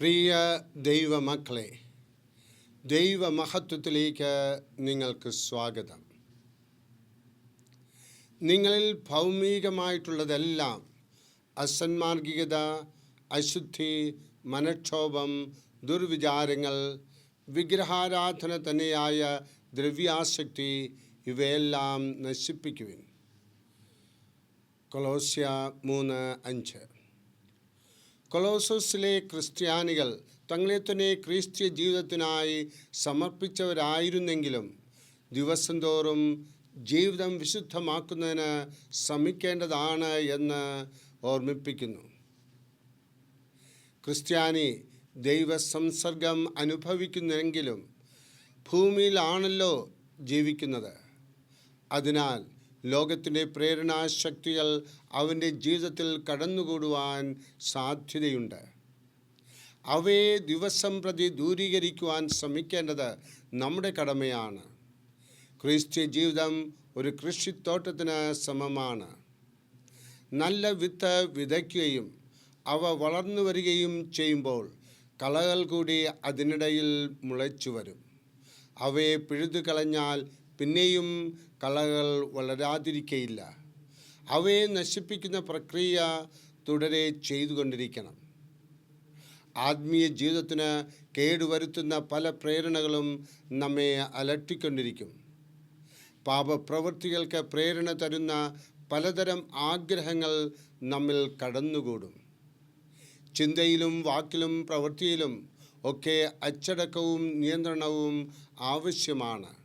പ്രിയ ദൈവമക്കളെ ദൈവമഹത്വത്തിലേക്ക് നിങ്ങൾക്ക് സ്വാഗതം. നിങ്ങളിൽ ഭൗമികമായിട്ടുള്ളതെല്ലാം അസന്മാർഗികത അശുദ്ധി മനക്ഷോഭം ദുർവിചാരങ്ങൾ വിഗ്രഹാരാധന തന്നെയായ ദ്രവ്യാസക്തി ഇവയെല്ലാം നശിപ്പിക്കുവിൻ. കൊളോസ്യ മൂന്ന് അഞ്ച്. കൊളോസോസിലെ ക്രിസ്ത്യാനികൾ തങ്ങളെ തന്നെ ക്രിസ്ത്യ ജീവിതത്തിനായി സമർപ്പിച്ചവരായിരുന്നെങ്കിലും ദിവസം തോറും ജീവിതം വിശുദ്ധമാക്കുന്നതിന് ശ്രമിക്കേണ്ടതാണ് എന്ന് ഓർമ്മിപ്പിക്കുന്നു. ക്രിസ്ത്യാനി ദൈവസംസർഗം അനുഭവിക്കുന്നെങ്കിലും ഭൂമിയിലാണല്ലോ ജീവിക്കുന്നത്. അതിനാൽ ലോകത്തിന്റെ പ്രേരണാശക്തികൾ അവന്റെ ജീവിതത്തിൽ കടന്നുകൂടുവാൻ സാധ്യതയുണ്ട്. അവയെ ദിവസം പ്രതി ദൂരീകരിക്കുവാൻ ശ്രമിക്കേണ്ടത് നമ്മുടെ കടമയാണ്. ക്രിസ്ത്യ ജീവിതം ഒരു കൃഷിത്തോട്ടത്തിന് സമമാണ്. നല്ല വിത്ത് വിതയ്ക്കുകയും അവ വളർന്നു വരികയും ചെയ്യുമ്പോൾ കളകൾ കൂടി അതിനിടയിൽ മുളച്ചു വരും. അവയെ പിഴുതു കളഞ്ഞാൽ പിന്നെയും കളകൾ വളരാതിരിക്കയില്ല. അവയെ നശിപ്പിക്കുന്ന പ്രക്രിയ തുടരെ ചെയ്തുകൊണ്ടിരിക്കണം. ആത്മീയ ജീവിതത്തിന് കേടുവരുത്തുന്ന പല പ്രേരണകളും നമ്മെ അലട്ടിക്കൊണ്ടിരിക്കും. പാപപ്രവൃത്തികൾക്ക് പ്രേരണ തരുന്ന പലതരം ആഗ്രഹങ്ങൾ നമ്മിൽ കടന്നുകൂടും. ചിന്തയിലും വാക്കിലും പ്രവൃത്തിയിലും ഒക്കെ അച്ചടക്കവും നിയന്ത്രണവും ആവശ്യമാണ്.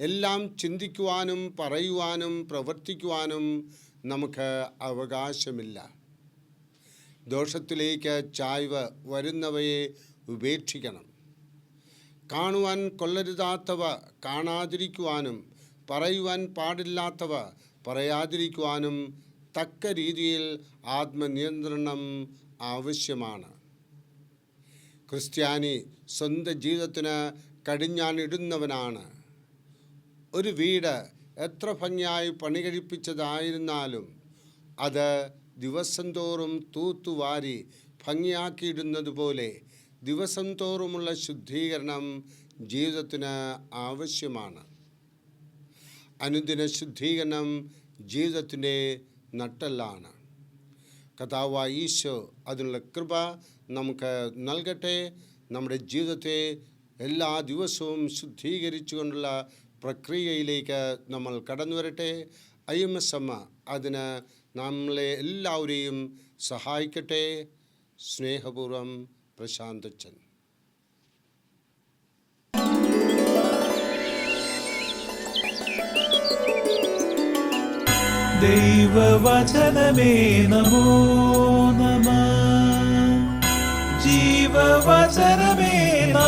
എല്ലാം ചിന്തിക്കുവാനും പറയുവാനും പ്രവർത്തിക്കുവാനും നമുക്ക് അവകാശമില്ല. ദോഷത്തിലേക്ക് ചായ്വ് വരുന്നവയെ ഉപേക്ഷിക്കണം. കാണുവാൻ കൊള്ളരുതാത്തവ കാണാതിരിക്കുവാനും പറയുവാൻ പാടില്ലാത്തവ പറയാതിരിക്കുവാനും തക്ക രീതിയിൽ ആത്മനിയന്ത്രണം ആവശ്യമാണ്. ക്രിസ്ത്യാനി സ്വന്തം ജീവിതത്തിന് കടിഞ്ഞാണിടുന്നവനാണ്. ഒരു വീട് എത്ര ഭംഗിയായി പണി കഴിപ്പിച്ചതായിരുന്നാലും അത് ദിവസം തോറും തൂത്തുവാരി ഭംഗിയാക്കിയിടുന്നത് പോലെ ദിവസം തോറുമുള്ള ശുദ്ധീകരണം ജീവിതത്തിന് ആവശ്യമാണ്. അനുദിന ശുദ്ധീകരണം ജീവിതത്തിന്റെ നട്ടെല്ലാണ്. കഥാവ ഈശോ അതിനുള്ള കൃപ നമുക്ക് നൽകട്ടെ. നമ്മുടെ ജീവിതത്തെ എല്ലാ ദിവസവും ശുദ്ധീകരിച്ചുകൊണ്ടുള്ള പ്രക്രിയയിലേക്ക് നമ്മൾ കടന്നു വരട്ടെ. ഐ എം എസ് അമ്മ അതിന് നമ്മളെ എല്ലാവരെയും സഹായിക്കട്ടെ. സ്നേഹപൂർവം പ്രശാന്തച്ചൻ. ദൈവവചനമേ നമോ. നമ ജീവവചനമേ നമ